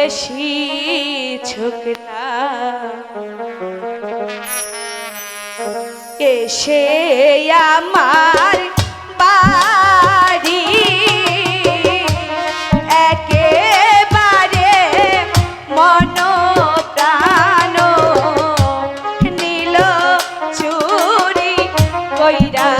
দেশি ছোকরা। এসে আমার বাড়ি একেবারে মন প্রাণ নীল চুরি কইরা।